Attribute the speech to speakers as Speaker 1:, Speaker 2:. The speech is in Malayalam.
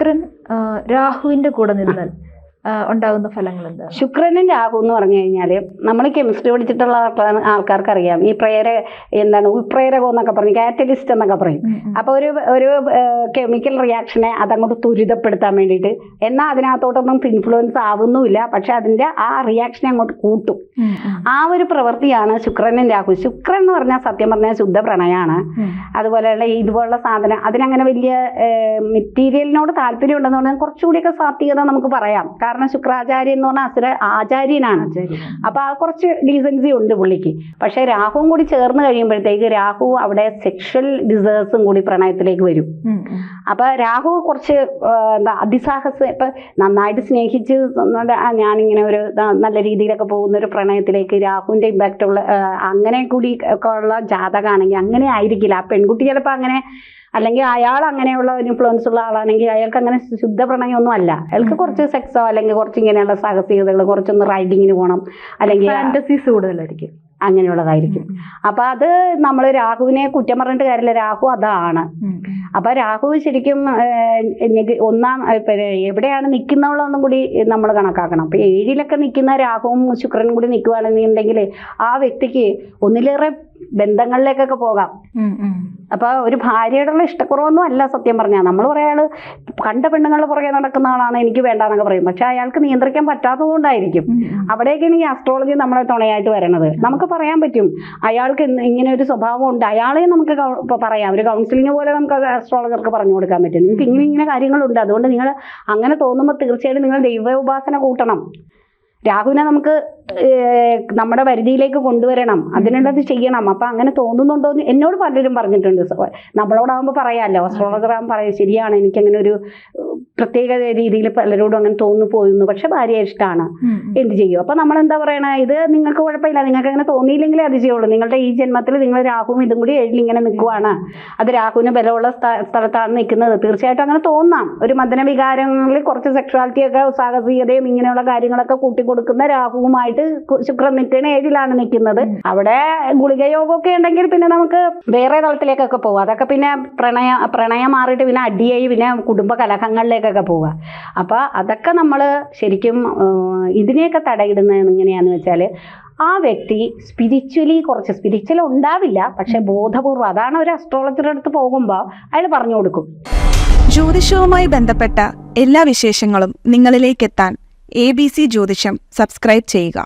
Speaker 1: ശുക്രൻ രാഹുവിന്റെ കൂടെ നിന്നാൽ. ഉണ്ടാകുന്ന ഫലങ്ങളുണ്ട്
Speaker 2: ശുക്രനും രാഹു എന്ന് പറഞ്ഞു കഴിഞ്ഞാൽ നമ്മൾ കെമിസ്ട്രി പഠിച്ചിട്ടുള്ള ആൾക്കാർ- ആൾക്കാർക്ക് അറിയാം ഈ പ്രേര എന്താണ് ഉൾപ്രേരകം എന്നൊക്കെ പറയും കാറ്റലിസ്റ്റ് എന്നൊക്കെ പറയും. അപ്പോൾ ഒരു ഒരു കെമിക്കൽ റിയാക്ഷനെ അതങ്ങോട്ട് ത്വരിതപ്പെടുത്താൻ വേണ്ടിയിട്ട്. എന്നാൽ അതിനകത്തോട്ടൊന്നും ഇൻഫ്ലുവൻസ് ആവുന്നുമില്ല. പക്ഷെ അതിന്റെ ആ റിയാക്ഷനെ അങ്ങോട്ട് കൂട്ടും. ആ ഒരു പ്രവൃത്തിയാണ് ശുക്രനും രാഹു ശുക്രൻ എന്ന് പറഞ്ഞാൽ സത്യം പറഞ്ഞാൽ ശുദ്ധ പ്രണയമാണ് അതുപോലെയുള്ള ഇതുപോലുള്ള സാധനം. അതിനങ്ങനെ വലിയ മെറ്റീരിയലിനോട് താല്പര്യം ഉണ്ടെന്ന് പറഞ്ഞാൽ കുറച്ചുകൂടിയൊക്കെ സാത്വികത നമുക്ക് പറയാം. കാരണം ശുക്രാചാര്യൻ എന്ന് പറഞ്ഞാൽ അസുര ആചാര്യനാണ്. അപ്പോൾ ആ കുറച്ച് ഡീസൻസി ഉണ്ട് പുള്ളിക്ക്. പക്ഷേ രാഹുവും കൂടി ചേർന്ന് കഴിയുമ്പോഴത്തേക്ക് രാഹു അവിടെ സെക്ഷൽ ഡിസേഴ്സും കൂടി പ്രണയത്തിലേക്ക് വരും. അപ്പോൾ രാഹു കുറച്ച് എന്താ അതിസാഹസം ഇപ്പൊ നന്നായിട്ട് സ്നേഹിച്ച് ഞാനിങ്ങനെ ഒരു നല്ല രീതിയിലൊക്കെ പോകുന്ന ഒരു പ്രണയത്തിലേക്ക് രാഹുവിന്റെ ഇമ്പാക്റ്റ് ഉള്ള അങ്ങനെ കൂടി ഒക്കെ ഉള്ള ജാതകമാണെങ്കിൽ അങ്ങനെ ആയിരിക്കില്ല. ആ പെൺകുട്ടി ചിലപ്പോൾ അങ്ങനെ അല്ലെങ്കിൽ അയാൾ അങ്ങനെയുള്ള ഇൻഫ്ലുവൻസ് ഉള്ള ആളാണെങ്കിൽ അയാൾക്ക് അങ്ങനെ ശുദ്ധ പ്രണയമൊന്നും അല്ല. അയാൾക്ക് കുറച്ച് സെക്സോ അല്ലെങ്കിൽ കുറച്ച് ഇങ്ങനെയുള്ള സാഹസികതകൾ കുറച്ചൊന്ന് റൈഡിങ്ങിന് പോകണം അല്ലെങ്കിൽ
Speaker 1: ഫാന്റസീസ് കൂടുതലായിരിക്കും.
Speaker 2: അങ്ങനെയുള്ളതായിരിക്കും. അപ്പൊ അത് നമ്മൾ രാഹുവിനെ കുറ്റം പറഞ്ഞിട്ട് കാര്യമില്ല. രാഹു അതാണ്. അപ്പൊ രാഹു ശരിക്കും ഒന്നാം എവിടെയാണ് നിൽക്കുന്നവളൊന്നും കൂടി നമ്മൾ കണക്കാക്കണം. അപ്പൊ ഏഴിലൊക്കെ നിൽക്കുന്ന രാഹുവും ശുക്രനും കൂടി നിൽക്കുകയാണെന്നുണ്ടെങ്കിൽ ആ വ്യക്തിക്ക് ഒന്നിലേറെ ബന്ധങ്ങളിലേക്കൊക്കെ പോകാം. അപ്പൊ ഒരു ഭാര്യയുടെ ഇഷ്ടക്കുറവൊന്നും അല്ല സത്യം പറഞ്ഞാൽ നമ്മൾ പറയാൾ കണ്ട പെണ്ണുങ്ങളുടെ പുറകെ നടക്കുന്ന ആളാണ് എനിക്ക് വേണ്ട വേണ്ടാന്നൊക്കെ പറയും. പക്ഷെ അയാൾക്ക് നിയന്ത്രിക്കാൻ പറ്റാത്തതുകൊണ്ടായിരിക്കും. അവിടേക്കാണ് ഈ അസ്ട്രോളജി നമ്മളെ തുണയായിട്ട് വരണത്. നമുക്ക് പറയാൻ പറ്റും. അയാൾക്ക് ഇങ്ങനെ ഒരു സ്വഭാവം ഉണ്ട് അയാളെ നമുക്ക് പറയാം. ഒരു കൗൺസിലിംഗ് പോലെ നമുക്ക് അസ്ട്രോളജർക്ക് പറഞ്ഞു കൊടുക്കാൻ പറ്റും. നിങ്ങൾക്ക് ഇങ്ങനെ ഇങ്ങനെ കാര്യങ്ങളുണ്ട്. അതുകൊണ്ട് നിങ്ങൾ അങ്ങനെ തോന്നുമ്പോൾ തീർച്ചയായിട്ടും നിങ്ങൾ ദൈവ ഉപാസന കൂട്ടണം. രാഹുവിനെ നമുക്ക് നമ്മുടെ പരിധിയിലേക്ക് കൊണ്ടുവരണം. അതിനുള്ളത് ചെയ്യണം. അപ്പൊ അങ്ങനെ തോന്നുന്നുണ്ടോ എന്ന് എന്നോട് പലരും പറഞ്ഞിട്ടുണ്ട്. നമ്മളോടാകുമ്പോൾ പറയാമല്ലോ അസ്ട്രോളജർ ആകുമ്പോൾ പറയും ശരിയാണ് എനിക്കങ്ങനെ ഒരു പ്രത്യേക രീതിയിൽ പലരോടും അങ്ങനെ തോന്നു പോയിരുന്നു. പക്ഷെ ഭാര്യ ഇഷ്ടമാണ് എന്ത് ചെയ്യും? അപ്പൊ നമ്മൾ എന്താ പറയണേ? ഇത് നിങ്ങൾക്ക് കുഴപ്പമില്ല. നിങ്ങൾക്ക് അങ്ങനെ തോന്നിയില്ലെങ്കിലേ അത് ചെയ്യുള്ളൂ. നിങ്ങളുടെ ഈ ജന്മത്തിൽ നിങ്ങൾ രാഹുവും ഇതും കൂടി ഏഴിൽ ഇങ്ങനെ നിൽക്കുവാണ്. അത് രാഹുവിന് ബലമുള്ള സ്ഥലത്താണ് നിൽക്കുന്നത്. തീർച്ചയായിട്ടും അങ്ങനെ തോന്നാം. ഒരു മദന വികാരങ്ങളിൽ കുറച്ച് സെക്ഷുവാലിറ്റി ഒക്കെ സാഹസികതയും ഇങ്ങനെയുള്ള കാര്യങ്ങളൊക്കെ കൂട്ടിക്കൊടുക്കുന്ന രാഹുവുമായിട്ട് ശുക്രൻ നിൽക്കുന്ന ഏഴിലാണ് നിൽക്കുന്നത്. അവിടെ ഗുളികയോഗമൊക്കെ ഉണ്ടെങ്കിൽ പിന്നെ നമുക്ക് വേറെ തലത്തിലേക്കൊക്കെ പോകും അതൊക്കെ പിന്നെ പ്രണയ പ്രണയം മാറിയിട്ട് പിന്നെ അടിയായി പിന്നെ കുടുംബ കലഹങ്ങളിലേക്കൊക്കെ പോവുക. അപ്പൊ അതൊക്കെ നമ്മൾ ശരിക്കും ഇതിനെയൊക്കെ തടയിടുന്നത് എങ്ങനെയാന്ന് വെച്ചാൽ ആ വ്യക്തി സ്പിരിച്വലി കുറച്ച് സ്പിരിച്വൽ ഉണ്ടാവില്ല പക്ഷെ ബോധപൂർവം അതാണ് ഒരു അസ്ട്രോളജറുടെ അടുത്ത് പോകുമ്പോൾ അയാൾ പറഞ്ഞു കൊടുക്കും.
Speaker 3: ജ്യോതിഷവുമായി ബന്ധപ്പെട്ട എല്ലാ വിശേഷങ്ങളും നിങ്ങളിലേക്കെത്താൻ എ ബി സി ജ്യോതിഷം സബ്സ്ക്രൈബ് ചെയ്യുക.